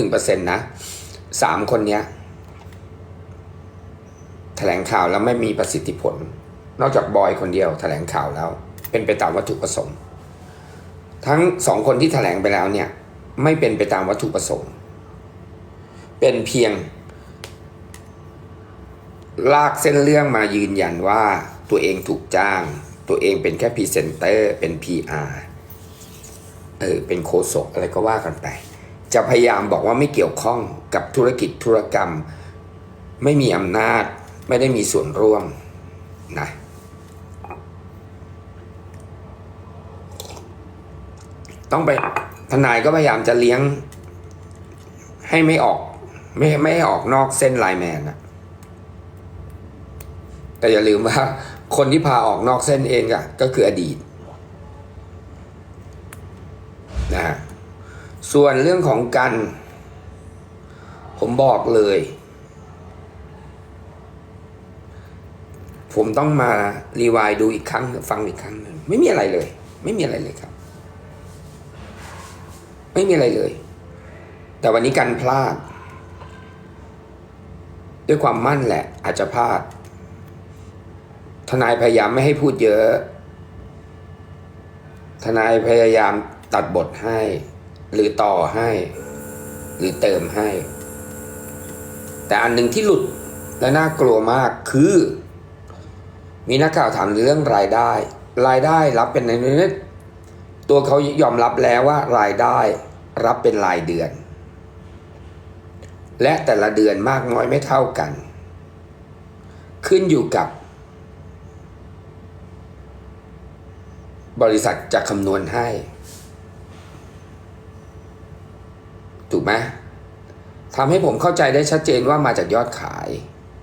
หนึ่งเปอร์เซ็นต์นะสามคนเนี้ยแถลงข่าวแล้วไม่มีประสิทธิผล นอกจากบอยคนเดียวแถลงข่าวแล้ว เป็นไปตามวัตถุประสงค์ ทั้งสองคนที่แถลงไปแล้วเนี่ย ไม่เป็นไปตามวัตถุประสงค์ เป็นเพียง ลากเส้นเรื่องมายืนยันว่าตัวเองถูกจ้าง ตัวเองเป็นแค่พรีเซนเตอร์เป็น PR เออเป็นโคศกอะไรก็ว่ากันไป จะพยายามบอกว่าไม่เกี่ยวข้องกับธุรกิจธุรกรรม ไม่มีอำนาจไม่ได้มีส่วนร่วมนะต้องไปทนายก็พยายามจะเลี้ยง ให้ไม่ออก ไม่ไม่ให้ออกนอกเส้นไลน์แมนนะแต่อย่าลืมว่า คนที่พาออกนอกเส้นเองอะก็คืออดีตนะฮะ ส่วนเรื่องของกัน ผมบอกเลย ผมต้องมารีวายดูอีกครั้ง ฟังอีกครั้งนึงไม่มีอะไรเลย ไม่มีอะไรเลยครับ ไม่มีอะไรเลย แต่วันนี้กันพลาด ด้วยความมั่นแหละ อาจจะพลาด ทนายพยายามไม่ให้พูดเยอะ ทนายพยายามตัดบทให้ หรือต่อให้ หรือเติมให้ แต่อันหนึ่งที่หลุดและน่ากลัวมากคือ มีนักข่าวถามเรื่องรายได้ รายได้รับเป็นในนิดตัวเขายอมรับแล้วว่ารายได้รับเป็นรายเดือน และแต่ละเดือนมากน้อยไม่เท่ากัน ขึ้นอยู่กับ บริษัทจะคำนวณให้ ถูกไหมทำให้ผมเข้าใจได้ชัดเจนว่ามาจากยอดขาย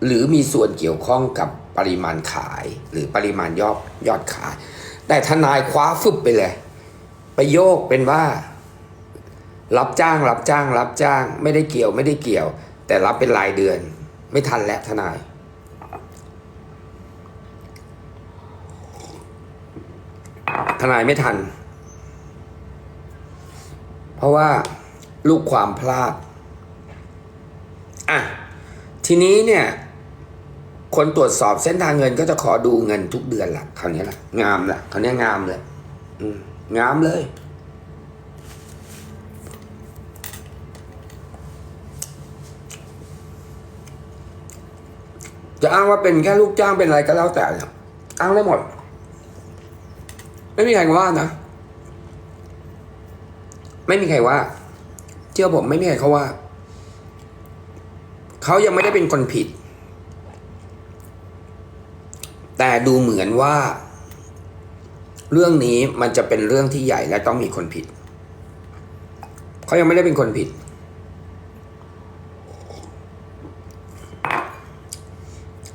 หรือมีส่วนเกี่ยวข้องกับปริมาณขายหรือปริมาณยอดยอดขาย แต่ทนายคว้าฟึบไปเลย ไปโยกเป็นว่า รับจ้างรับจ้าง รับจ้าง ไม่ได้เกี่ยวไม่ได้เกี่ยว แต่รับเป็นรายเดือน ไม่ทันแล้วทนาย ทนายไม่ทัน เพราะว่า ลูกความพลาดอะทีนี้เนี่ย คนตรวจสอบเส้นทางเงินก็จะขอดูเงินทุกเดือนละคราวนี้ละงามละคราวนี้งามเลยงามเลย จะอ้างว่าเป็นแค่ลูกจ้างเป็นอะไรก็แล้วแต่เนี่ยอ้างได้หมด ไม่มีใครว่านะ ไม่มีใครว่า เชื่อผมไม่มีใครเขาว่า เขายังไม่ได้เป็นคนผิด แต่ดูเหมือนว่า เรื่องนี้มันจะเป็นเรื่องที่ใหญ่และต้องมีคนผิด เขายังไม่ได้เป็นคนผิด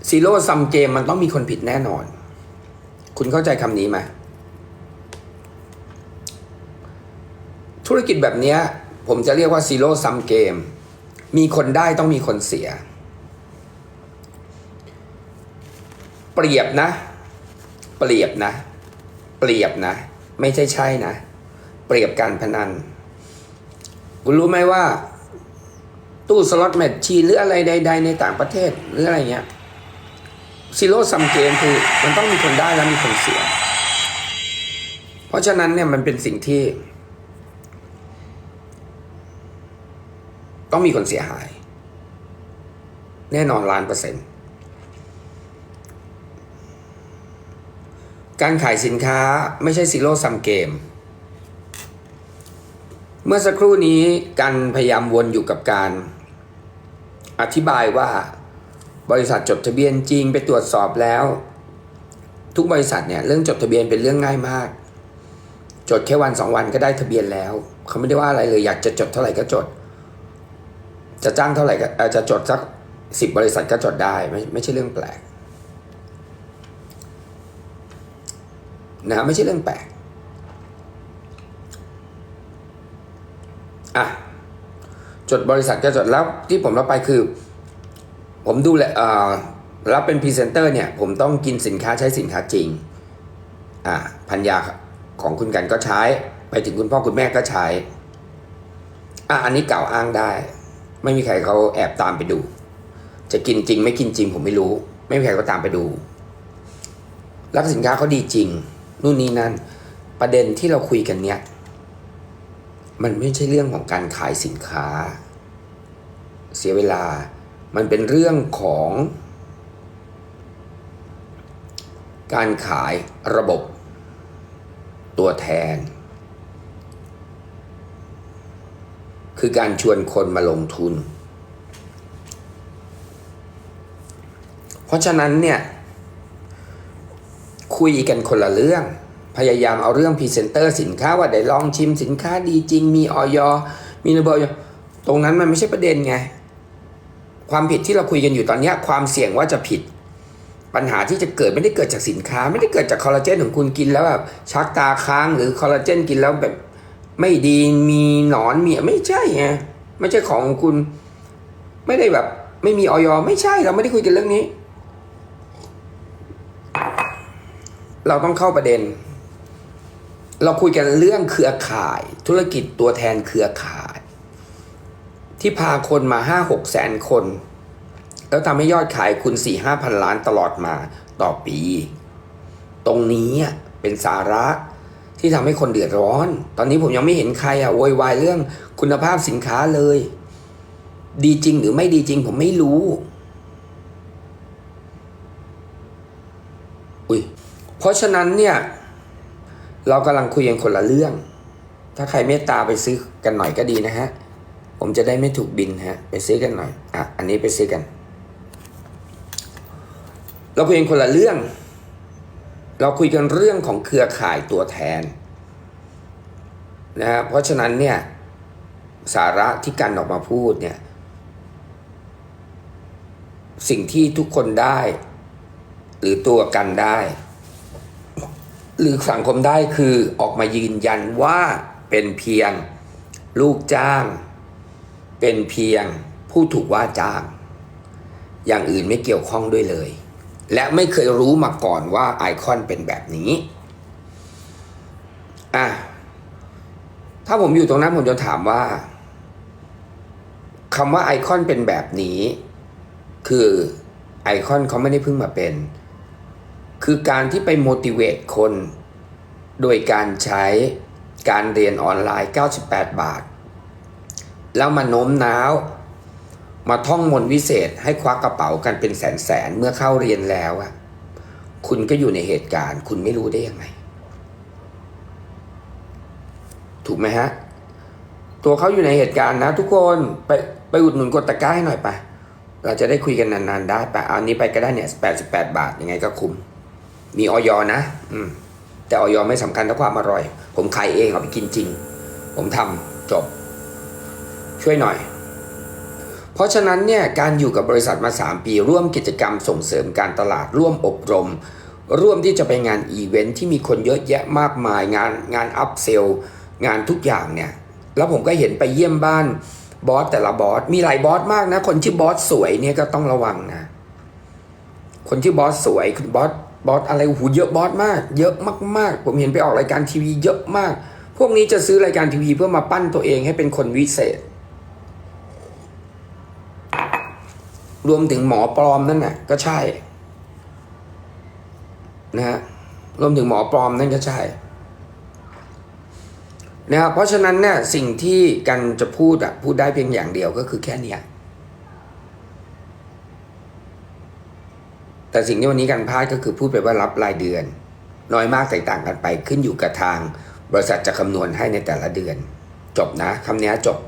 ซีโร่ซัมเกมมันต้องมีคนผิดแน่นอน คุณเข้าใจคำนี้ไหมธุรกิจแบบเนี้ย ผมจะเรียกว่าซีโร่ซัมเกม มีคนได้ต้องมีคนเสีย เปรียบนะ เปรียบนะ เปรียบนะ ไม่ใช่ใช่นะ เปรียบการพนัน คุณรู้ไหมว่า ตู้สล็อตแมชชีนหรืออะไรใด ๆ ในต่างประเทศหรืออะไรเงี้ยซีโร่ซัมเกมคือมันต้องมีคนได้แล้วมีคนเสีย เพราะฉะนั้นเนี่ยมันเป็นสิ่งที่ ต้องมีคนเสียหาย แน่นอนล้านเปอร์เซ็นต์การขายสินค้าไม่ใช่ซีโร่ซัมเกม เมื่อสักครู่นี้การพยายามวนอยู่กับการ อธิบายว่าบริษัทจดทะเบียนจริงไปตรวจสอบแล้ว ทุกบริษัทเนี่ยเรื่องจดทะเบียนเป็นเรื่องง่ายมาก จดแค่วันสองวันก็ได้ทะเบียนแล้ว เขาไม่ได้ว่าอะไรเลยอยากจะจดเท่าไหร่ก็จด จะจ้างเท่าไหร่ก็อ่อจะจดสักสิบบริษัทก็จดได้ไม่ไม่ใช่เรื่องแปลกนะไม่ใช่เรื่องแปลกอะจดบริษัทก็จดแล้วที่ผมรับไปคือ ผมดูแลเอ่อรับเป็นพรีเซนเตอร์เนี่ย ผมต้องกินสินค้าใช้สินค้าจริงอ่าพันยาของคุณกันก็ใช้ ไปถึงคุณพ่อคุณแม่ก็ใช้อะอันนี้กล่าวอ้างได้ ไม่มีใครเขาแอบตามไปดู จะกินจริงไม่กินจริงผมไม่รู้ ไม่มีใครก็ตามไปดูแล้วสินค้าเขาดีจริง นู่นนี่นั่น ประเด็นที่เราคุยกันเนี้ยมันไม่ใช่เรื่องของการขายสินค้า เสียเวลา มันเป็นเรื่องของ การขายระบบตัวแทน คือการชวนคนมาลงทุน เพราะฉะนั้นเนี่ย คุยกันคนละเรื่อง พยายามเอาเรื่องพรีเซนเตอร์สินค้าว่าได้ลองชิมสินค้าดีจริง มีออยมีนบอยตรงนั้นมันไม่ใช่ประเด็นไง ความผิดที่เราคุยกันอยู่ตอนนี้ความเสี่ยงว่าจะผิดปัญหาที่จะเกิดไม่ได้เกิดจากสินค้า ไม่ได้เกิดจากคอลลาเจนของคุณกินแล้วแบบชักตาค้างหรือคอลลาเจนกินแล้วแบบ ไม่ดีมีหนอนมีไม่ใช่ไงไม่ใช่ของคุณ ไม่ได้แบบ ไม่มีออยไม่ใช่เราไม่ได้คุยกันเรื่องนี้ เราต้องเข้าประเด็น เราคุยกันเรื่องเครือข่าย ธุรกิจตัวแทนเครือข่าย ที่พาคนมาห้าหกแสนคน แล้วทำให้ยอดขายคุณสี่ห้าพันล้านตลอดมาต่อปี ตรงนี้เป็นสาระ ที่ทำให้คนเดือดร้อน ตอนนี้ผมยังไม่เห็นใครอะโวยวายเรื่องคุณภาพสินค้าเลย ดีจริงหรือไม่ดีจริง ผมไม่รู้ อุ้ยเพราะฉะนั้นเนี่ย เรากำลังคุยกันคนละเรื่อง ถ้าใครเมตตาไปซื้อกันหน่อยก็ดีนะฮะ ผมจะได้ไม่ถูกบินฮะ ไปซื้อกันหน่อย อะ อันนี้ไปซื้อกัน เราคุยกันคนละเรื่อง เราคุยกันเรื่องของเครือข่ายตัวแทนนะฮะเพราะฉะนั้นเนี่ยสาระที่กันออกมาพูดเนี่ยสิ่งที่ทุกคนได้ หรือตัวกันได้ หรือสังคมได้คือออกมายืนยันว่าเป็นเพียงลูกจ้าง เป็นเพียงผู้ถูกว่าจ้าง อย่างอื่นไม่เกี่ยวข้องด้วยเลย และไม่เคยรู้มาก่อนว่าไอคอนเป็นแบบนี้อะถ้าผมอยู่ตรงนั้นผมจะถามว่าคำว่าไอคอนเป็นแบบนี้ คือไอคอนเขาไม่ได้เพิ่งมาเป็น คือการที่ไป motivate คน โดยการใช้การเรียนออนไลน์ 98 บาท แล้วมาโน้มน้าว มาท่องมนต์วิเศษให้ควักกระเป๋ากันเป็นแสนแสนเมื่อเข้าเรียนแล้วอะคุณก็อยู่ในเหตุการณ์ คุณไม่รู้ได้ยังไง ถูกไหมฮะ ตัวเขาอยู่ในเหตุการณ์นะ ทุกคนไปไปอุดหนุนกดตะกร้าให้หน่อยไปเราจะได้คุยกันนานๆได้ไปเอานี้ไปก็ได้เนี่ย88บแปดบาทยังไงก็คุ้มมีออยนะ อืม แต่ออยไม่สำคัญเท่าความอร่อย ผมขายเองเอาไปกินจริง ผมทำจบ ช่วยหน่อย เพราะฉะนั้นเนี่ยการอยู่กับบริษัทมา 3 ปี ร่วมกิจกรรมส่งเสริมการตลาดร่วมอบรม ร่วมที่จะไปงานอีเวนท์ที่มีคนเยอะแยะมากมายงานงานอัพเซลงานทุกอย่างเนี่ยแล้วผมก็เห็นไปเยี่ยมบ้านบอสแต่ละบอสมีหลายบอสมากนะ คนที่บอสสวยเนี่ยก็ต้องระวังนะคนที่บอสสวยคุณบอสบอสอะไรโอ้โหูเยอะบอสมาก เยอะมากๆ ผมเห็นไปออกรายการทีวีเยอะมาก พวกนี้จะซื้อรายการทีวีเพื่อมาปั้นตัวเองให้เป็นคนวิเศษ รวมถึงหมอปลอมนั่นน่ะก็ใช่นะฮะรวมถึงหมอปลอมนั่นก็ใช่นะครับเพราะฉะนั้นเนี่ยสิ่งที่กันจะพูดอะพูดได้เพียงอย่างเดียวก็คือแค่เนี้ยแต่สิ่งที่วันนี้กันพลาดก็คือพูดไปว่ารับรายเดือน น้อยมากแตกต่างกันไปขึ้นอยู่กับทาง บริษัทจะคำนวณให้ในแต่ละเดือน จบนะคำนี้จบ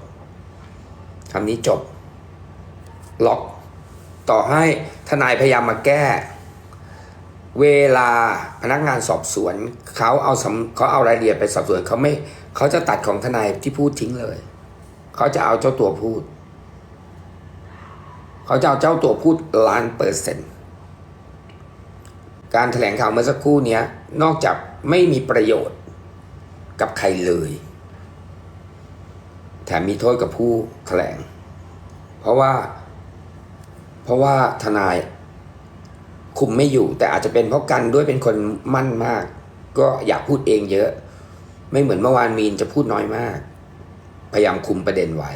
คำนี้จบล็อก ต่อให้ทนายพยายามมาแก้ เวลาพนักงานสอบสวนเขาเอาเขาเอารายละเอียดไปสอบสวนเขาไม่เขาจะตัดของทนายที่พูดทิ้งเลย เขาจะเอาเจ้าตัวพูด เขาจะเอาเจ้าตัวพูดล้านเปอร์เซ็นต์การแถลงข่าวเมื่อสักครู่นี้นอกจากไม่มีประโยชน์กับใครเลย แถมมีโทษกับผู้แถลง เพราะว่า เพราะว่าทนายคุมไม่อยู่ แต่อาจจะเป็นเพราะกันด้วยเป็นคนมั่นมาก ก็อยากพูดเองเยอะ ไม่เหมือนเมื่อวานมีนจะพูดน้อยมาก พยายามคุมประเด็นไว้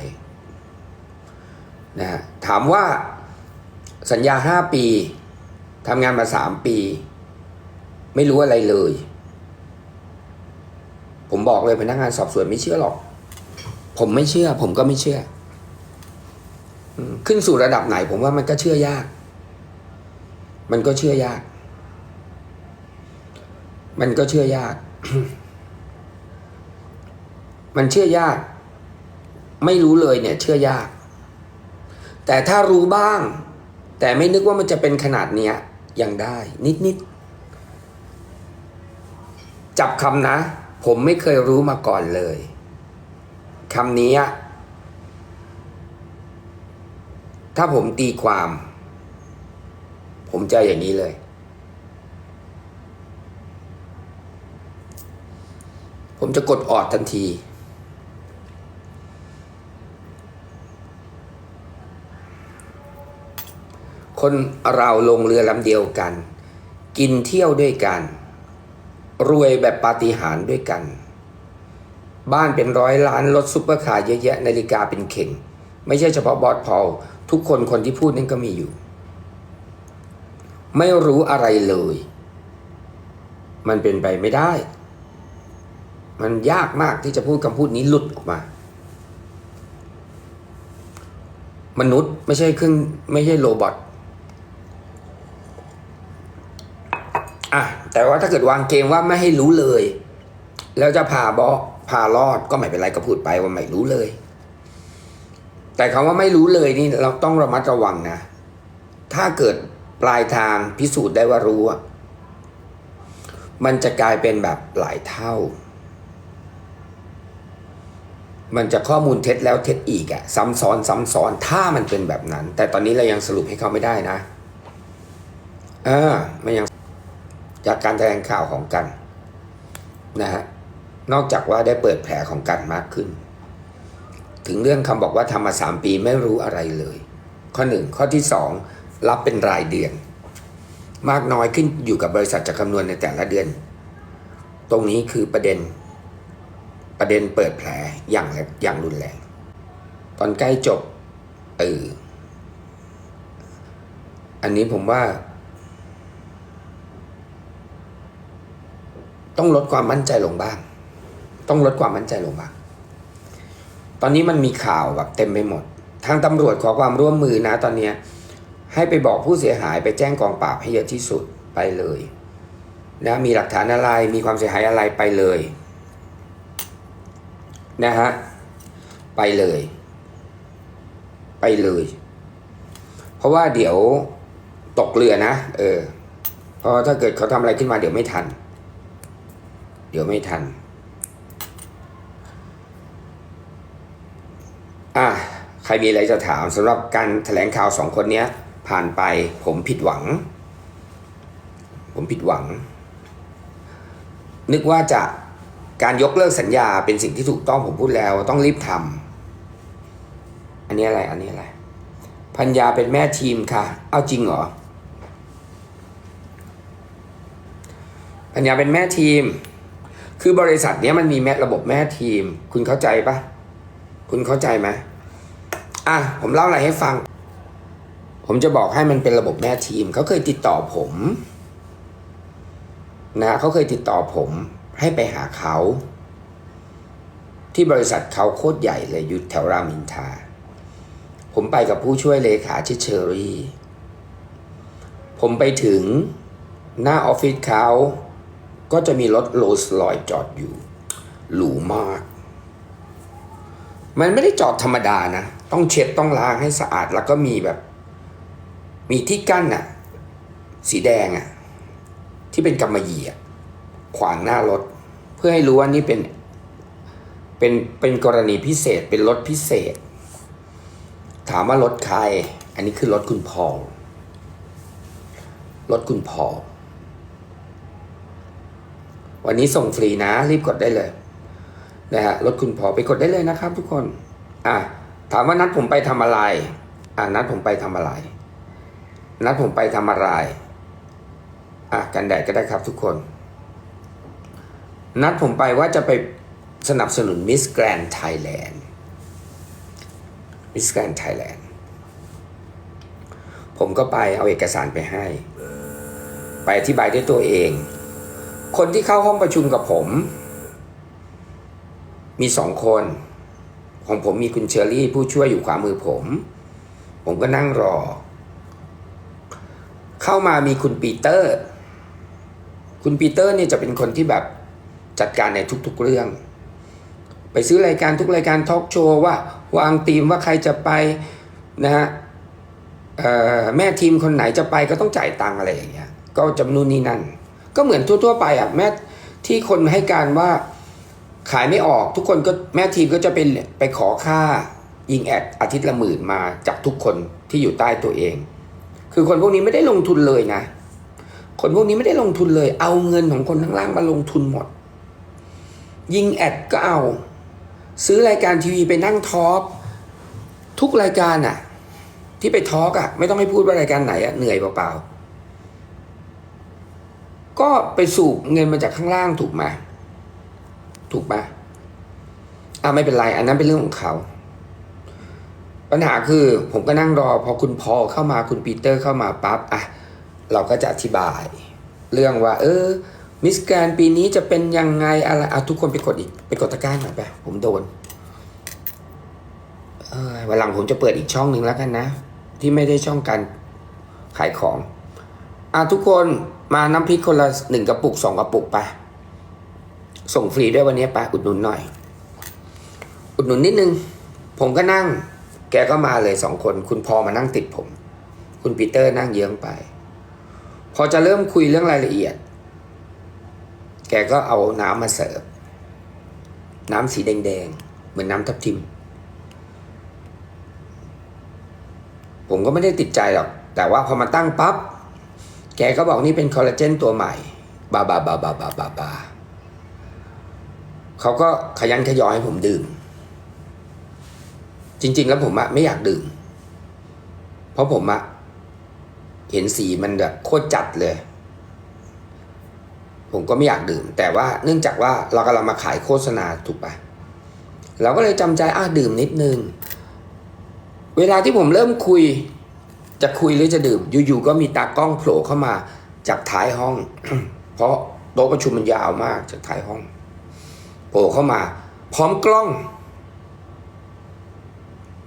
นะฮะถามว่าสัญญาห้าปีทำงานมาสามปี ไม่รู้อะไรเลย ผมบอกเลยพนักงานสอบสวนไม่เชื่อหรอก ผมไม่เชื่อ ผมก็ไม่เชื่อ ขึ้นสู่ระดับไหน ผมว่ามันก็เชื่อยาก มันก็เชื่อยาก มันก็เชื่อยาก มันเชื่อยาก ไม่รู้เลยเนี่ย เชื่อยาก แต่ถ้ารู้บ้าง แต่ไม่นึกว่ามันจะเป็นขนาดเนี้ยยังได้ นิดนิดๆจับคำนะ ผมไม่เคยรู้มาก่อนเลยคำนี้อะ ถ้าผมตีความ ผมจะอย่างนี้เลย ผมจะกดออดทันทีคนเราลงเรือลำเดียวกัน กินเที่ยวด้วยกัน รวยแบบปาฏิหาริย์ด้วยกัน บ้านเป็นร้อยล้านรถซุปเปอร์คาร์เยอะแยะนาฬิกาเป็นเข่ง ไม่ใช่เฉพาะบอสพอล ทุกคนคนที่พูดนั่นก็มีอยู่ ไม่รู้อะไรเลย มันเป็นไปไม่ได้ มันยากมากที่จะพูดคำพูดนี้หลุดออกมา มนุษย์ไม่ใช่เครื่องไม่ใช่โรบอทอะแต่ว่าถ้าเกิดวางเกมว่าไม่ให้รู้เลย แล้วจะพาบอพารอดก็ไม่เป็นไรก็พูดไปว่าไม่รู้เลย แต่คำว่าไม่รู้เลยนี่เราต้องระมัดระวังนะ ถ้าเกิดปลายทางพิสูจน์ได้ว่ารู้อะมันจะกลายเป็นแบบหลายเท่า มันจะข้อมูลเท็จแล้วเท็จอีกอะซ้ำซ้อนซ้ำซ้อนถ้ามันเป็นแบบนั้น แต่ตอนนี้เรายังสรุปให้เขาไม่ได้นะเออมันยังจากการแถลงข่าวของกันนะฮะนอกจากว่าได้เปิดแผลของกันมากขึ้น ถึงเรื่องคำบอกว่าทำมาสามปีไม่รู้อะไรเลย ข้อหนึ่งข้อที่สองรับเป็นรายเดือน มากน้อยขึ้นอยู่กับบริษัทจะคำนวณในแต่ละเดือน ตรงนี้คือประเด็น ประเด็นเปิดแผลอย่างแรงอย่างรุนแรง ตอนใกล้จบเอออันนี้ผมว่า ต้องลดความมั่นใจลงบ้าง ต้องลดความมั่นใจลงบ้าง ตอนนี้มันมีข่าวแบบเต็มไปหมด ทางตำรวจขอความร่วมมือนะตอนนี้ให้ไปบอกผู้เสียหายไปแจ้งกองปราบให้เยอะที่สุดไปเลยนะมีหลักฐานอะไรมีความเสียหายอะไรไปเลยนะฮะไปเลย ไปเลย เพราะว่าเดี๋ยวตกเรือนะ เออเพราะถ้าเกิดเขาทำอะไรขึ้นมาเดี๋ยวไม่ทัน เดี๋ยวไม่ทัน อะใครมีอะไรจะถามสำหรับการแถลงข่าวสองคนเนี้ยผ่านไปผมผิดหวัง ผมผิดหวัง นึกว่าจะการยกเลิกสัญญาเป็นสิ่งที่ถูกต้องผมพูดแล้วต้องรีบทำอันนี้อะไรอันนี้อะไรพัญญาเป็นแม่ทีมค่ะ เอาจริงเหรอพัญญาเป็นแม่ทีม คือบริษัทนี้มันมีแม่ระบบแม่ทีม คุณเข้าใจปะคุณเข้าใจไหม อะผมเล่าอะไรให้ฟัง ผมจะบอกให้มันเป็นระบบแม่ทีมเขาเคยติดต่อผมนะเขาเคยติดต่อผมให้ไปหาเขา ที่บริษัทเขาโคตรใหญ่เลยอยู่แถวรามินทา ผมไปกับผู้ช่วยเลขาชื่อเชอรี่ ผมไปถึงหน้าออฟฟิศเขาก็จะมีรถโรลส์รอยจอดอยู่ หรูมาก มันไม่ได้จอดธรรมดานะ ต้องเช็ดต้องล้างให้สะอาด แล้วก็มีแบบ มีที่กั้นอะสีแดงอะที่เป็นกำมะหยี่อะขวางหน้ารถ เพื่อให้รู้ว่านี่เป็น เป็นเป็นกรณีพิเศษเป็นรถพิเศษ ถามว่ารถใคร อันนี้คือรถคุณพอลรถคุณพอลวันนี้ส่งฟรีนะ รีบกดได้เลยนะฮะรถคุณพอไปกดได้เลยนะครับทุกคน อะ ถามว่านัดผมไปทำอะไร อะนัดผมไปทำอะไร นัดผมไปทำอะไร อะกันแดดก็ได้ครับทุกคน นัดผมไปว่าจะไปสนับสนุนมิสแกรน n ไทยแลนด์มิสแกรนไทยแลนด์ผมก็ไปเอาเอกสารไปให้ ไปอธิบายด้วยตัวเอง คนที่เข้าห้องประชุมกับผม มีสองคน ของผมมีคุณเชอรี่ผู้ช่วยอยู่ขวามือผม ผมก็นั่งรอ เข้ามามีคุณปีเตอร์ คุณปีเตอร์เนี่ยจะเป็นคนที่แบบจัดการในทุกๆเรื่อง ไปซื้อรายการทุกรายการทอล์กโชว์ว่าวางธีมว่าใครจะไปนะฮะแม่ทีมคนไหนจะไปก็ต้องจ่ายตังอะไรอย่างเงี้ยก็จำนวนนี้นั่นก็เหมือนทั่วๆไปอะแม่ที่คนให้การว่า ขายไม่ออกทุกคนก็แม่ทีมก็จะเป็นไปขอค่ายิงแอดอาทิตย์ละหมื่นมาจากทุกคนที่อยู่ใต้ตัวเอง คือคนพวกนี้ไม่ได้ลงทุนเลยนะ คนพวกนี้ไม่ได้ลงทุนเลย เอาเงินของคนข้างล่างมาลงทุนหมด ยิงแอดก็เอา ซื้อรายการทีวีไปนั่งทอล์กทุกรายการอะที่ไปทอล์กอะไม่ต้องให้พูดว่ารายการไหนอะเหนื่อยเปล่าๆก็ไปสูบเงินมาจากข้างล่างถูกไหม ถูกไหมอะไม่เป็นไร อันนั้นเป็นเรื่องของเขา ปัญหาคือผมก็นั่งรอพอคุณพอเข้ามาคุณปีเตอร์เข้ามาปั๊บอะเราก็จะอธิบาย เรื่องว่า เออมิสแกรนปีนี้จะเป็นยังไงอะไรอะทุกคนไปกดอีกไปกดตะกร้าหน่อยไปผมโดนเออวันหลังผมจะเปิดอีกช่องหนึ่งแล้วกันนะ ที่ไม่ได้ช่องการขายของอะทุกคนมาน้ำพริกคนละหนึ่งกระปุกสองกระปุกไป ส่งฟรีด้วยวันนี้ไปอุดหนุนหน่อย อุดหนุนนิดนึง ผมก็นั่ง แกก็มาเลยสองคน คุณพอมานั่งติดผม คุณปีเตอร์นั่งเยื้องไป พอจะเริ่มคุยเรื่องรายละเอียด แกก็เอาน้ำมาเสิร์ฟ น้ำสีแดงๆ เหมือนน้ำทับทิม ผมก็ไม่ได้ติดใจหรอก แต่ว่าพอมาตั้งปั๊บ แกก็บอกนี่เป็นคอลลาเจนตัวใหม่ บาบาบาบาบาบาบา เขาก็ขยันขยอให้ผมดื่ม จริง ๆ แล้วผมอะไม่อยากดื่ม เพราะผมอะเห็นสีมันแบบโคตรจัดเลย ผมก็ไม่อยากดื่ม แต่ว่าเนื่องจากว่าเรากำลังมาขายโฆษณาถูกปะเราก็เลยจำใจอะดื่มนิดนึง เวลาที่ผมเริ่มคุย จะคุยหรือจะดื่ม อยู่ๆก็มีตากล้องโผล่เข้ามาจากท้ายห้อง เพราะโต๊ะประชุมมันยาวมากจากท้ายห้อง โผล่เข้ามา พร้อมกล้อง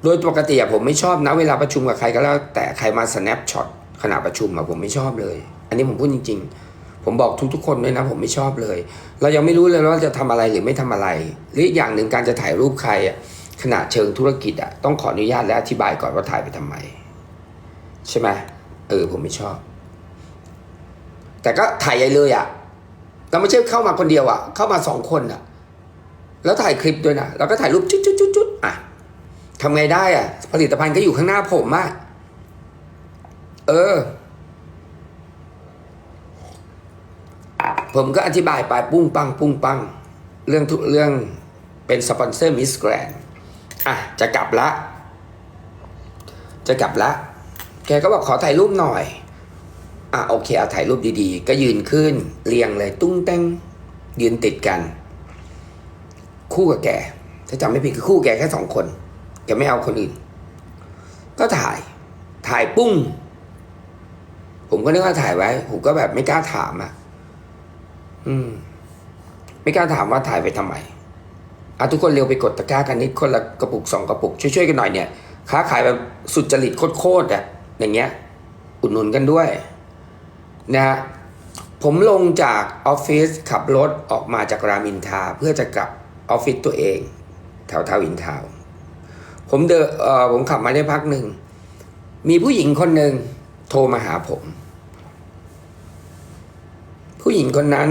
โดยปกติผมไม่ชอบนะเวลาประชุมกับใครก็แล้ว แต่ใครมา snap shot ขณะประชุมอะผมไม่ชอบเลย อันนี้ผมพูดจริง ๆ ผมบอกทุกๆคนด้วยนะ ผมไม่ชอบเลย เรายังไม่รู้เลยว่าจะทำอะไรหรือไม่ทำอะไร หรืออย่างหนึ่งการจะถ่ายรูปใครอะขณะเชิงธุรกิจอะต้องขออนุญาตและอธิบายก่อนว่าถ่ายไปทำไม ใช่ไหมเออผมไม่ชอบ แต่ก็ถ่ายใหญ่เลยอะเราไม่ใช่เข้ามาคนเดียวอะเข้ามาสองคนอะ แล้วถ่ายคลิปด้วยนะแล้วก็ถ่ายรูปจุดจุดจุดจุดอะทำไงได้อะ ผลิตภัณฑ์ก็อยู่ข้างหน้าผมอะเออ ผมก็อธิบายไปปุ้งปัง ปุ้งปัง เรื่องทุกเรื่องเป็นสปอนเซอร์มิสแกรนอะ จะกลับละ จะกลับละ แกก็บอกขอถ่ายรูปหน่อย อะ โอเคเอาถ่ายรูปดีๆ ก็ยืนขึ้น เรียงเลย ตุ้งแตงยืนติดกัน คู่กับแกถ้าจำไม่ผิดคือคู่แกแค่สองคนแกไม่เอาคนอื่น ก็ถ่าย ถ่ายปุ้ง ผมก็นึกว่าถ่ายไว้ ผมก็แบบไม่กล้าถามอะ อืม ไม่กล้าถามว่าถ่ายไปทำไมอะทุกคนเร็วไปกดตะกร้ากันนิดคนละกระปุกสองกระปุกช่วยๆกันหน่อยเนี่ยค้าขายแบบสุดจริตโคตรๆอะอย่างเงี้ย อุดหนุนกันด้วย นะฮะผมลงจากออฟฟิศขับรถออกมาจากรามินทาเพื่อจะกลับ ออฟฟิศตัวเอง แถวทาวินทาวผมเดิเออผมขับมาได้พักหนึ่ง มีผู้หญิงคนหนึ่งโทรมาหาผม ผู้หญิงคนนั้น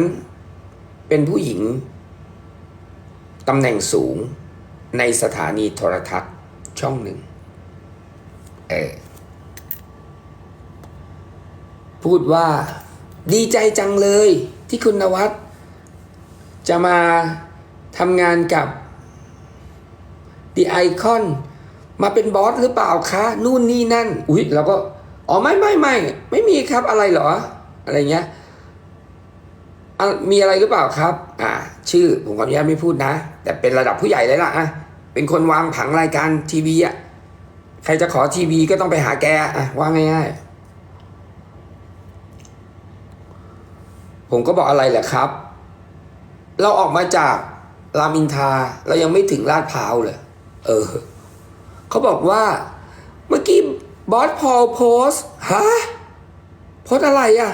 เป็นผู้หญิงตำแหน่งสูงในสถานีโทรทัศน์ช่องหนึ่ง เออพูดว่าดีใจจังเลยที่คุณนวัดจะมา ทำงานกับ The Icon มาเป็นบอสหรือเปล่าคะ นู่นนี่นั่น อุ๊ยเราก็ อ๋อไม่ไม่ไม่ไม่มีครับอะไรหรอ อะไรเงี้ยมีอะไรหรือเปล่าครับ อ่า ชื่อผมขออนุญาตไม่พูดนะ แต่เป็นระดับผู้ใหญ่เลยล่ะอะเป็นคนวางผังรายการทีวีอะใครจะขอทีวีก็ต้องไปหาแกอะว่าง่ายๆผมก็บอกอะไรแหละครับ เราออกมาจาก รามอินทาเรายังไม่ถึงลาดพร้าวเลยเออเขาบอกว่า เมื่อกี้บอสพอลโพสฮะโพสอะไรอะ่ะ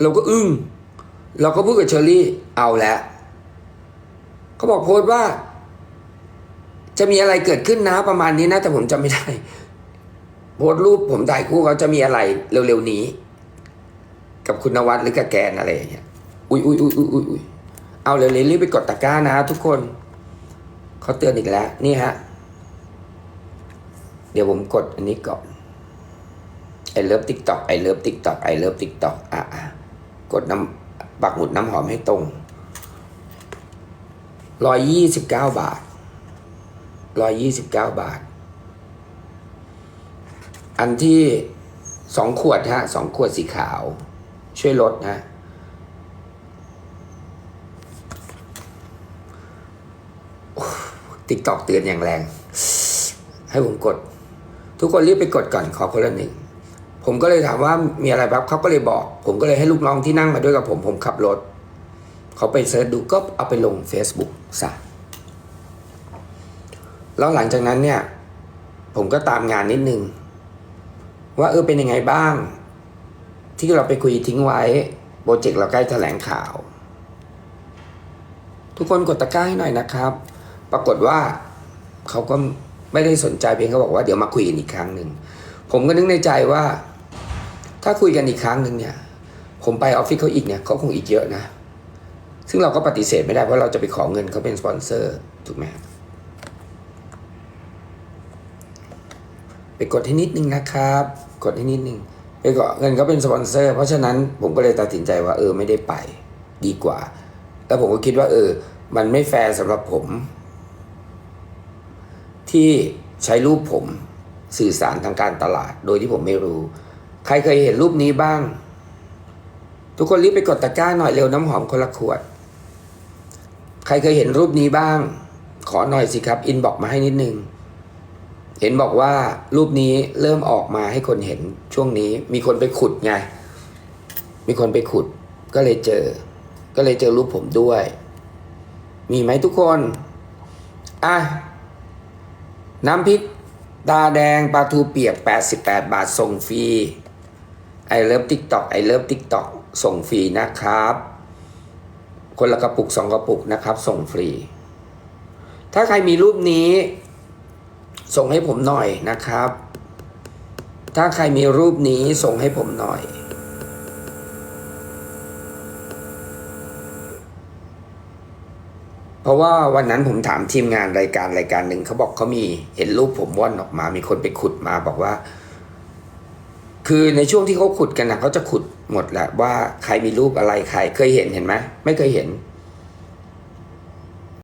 เราก็อึ้งเราก็พูดกับเชอรี่เอาแล้วเขาบอกโพสว่า จะมีอะไรเกิดขึ้นนะประมาณนี้นะ แต่ผมจำไม่ได้ โพสรูปผมถ่ายคู่เขาจะมีอะไรเร็วๆนี้ กับคุณนวัดหรือกับแกนอะไรอย่างเงี้ย อุ้ยอุ้ยอุ้ยอุ้ยอุ้ยอุยเอาเร็วๆรีบไปกดตะกร้านะทุกคน เขาเตือนอีกแล้ว นี่ฮะ เดี๋ยวผมกดอันนี้ก่อนไอเลิฟติ๊กต็อกไอเลิฟติ๊กต็อกไอเลิฟติ๊กต็อกอะอะกดน้ำปักหมุดน้ำหอมให้ตรงร้อยยี่สิบเก้าบาทร้อยยี่สิบเก้าบาท อันที่สองขวดฮะสองขวดสีขาว ช่วยลดนะ ติ๊กตอกเตือนอย่างแรง ให้ผมกด ทุกคนรีบไปกดก่อนขอคนละหนึ่งผมก็เลยถามว่ามีอะไรบ้างเขาก็เลยบอก ผมก็เลยให้ลูกน้องที่นั่งมาด้วยกับผม ผมขับรถ เขาไปเสิร์ชดูก็เอาไปลง Facebook ซะแล้วหลังจากนั้นเนี่ย ผมก็ตามงานนิดนึง ว่าเออเป็นยังไงบ้าง ที่เราไปคุยทิ้งไว้โปรเจกต์เราใกล้แถลงข่าว ทุกคนกดตะกร้าให้หน่อยนะครับ ปรากฏว่าเขาก็ไม่ได้สนใจเพียงเขาบอกว่าเดี๋ยวมาคุยกันอีกครั้งหนึ่งผมก็นึกในใจว่า ถ้าคุยกันอีกครั้งหนึ่งเนี่ย ผมไปออฟฟิศเขาอีกเนี่ยเขาคงอีกเยอะนะ ซึ่งเราก็ปฏิเสธไม่ได้เพราะเราจะไปขอเงินเขาเป็นสปอนเซอร์ถูกไหมไปกดให้นิดนึงนะครับ กดให้นิดนึงไปขอเงินเขาเป็นสปอนเซอร์เพราะฉะนั้นผมก็เลยตัดสินใจว่าเออไม่ได้ไปดีกว่า แล้วผมก็คิดว่าเออ มันไม่แฟร์สำหรับผม ที่ใช้รูปผมสื่อสารทางการตลาด โดยที่ผมไม่รู้ ใครเคยเห็นรูปนี้บ้าง ทุกคนรีบไปกดตะกร้าหน่อยเร็วน้ำหอมคนละขวด ใครเคยเห็นรูปนี้บ้าง ขอหน่อยสิครับ อินบอกมาให้นิดนึง เห็นบอกว่ารูปนี้เริ่มออกมาให้คนเห็นช่วงนี้มีคนไปขุดไง มีคนไปขุดก็เลยเจอ ก็เลยเจอรูปผมด้วย มีไหมทุกคน อะ น้ำพริกตาแดงปลาทูเปียก 88 บาทส่งฟรีไอเลิฟติ๊กต็อกไอเลิฟติ๊กต็อกส่งฟรีนะครับ คนละกระปุกสองกระปุกนะครับ ส่งฟรี ถ้าใครมีรูปนี้ ส่งให้ผมหน่อยนะครับ ถ้าใครมีรูปนี้ส่งให้ผมหน่อย เพราะว่าวันนั้นผมถามทีมงานรายการรายการหนึ่งเขาบอกเขามีเห็นรูปผมว่อนออกมา มีคนไปขุดมาบอกว่า คือในช่วงที่เขาขุดกันนะเขาจะขุดหมดแหละว่าใครมีรูปอะไรใครเคยเห็นเห็นไหมไม่เคยเห็น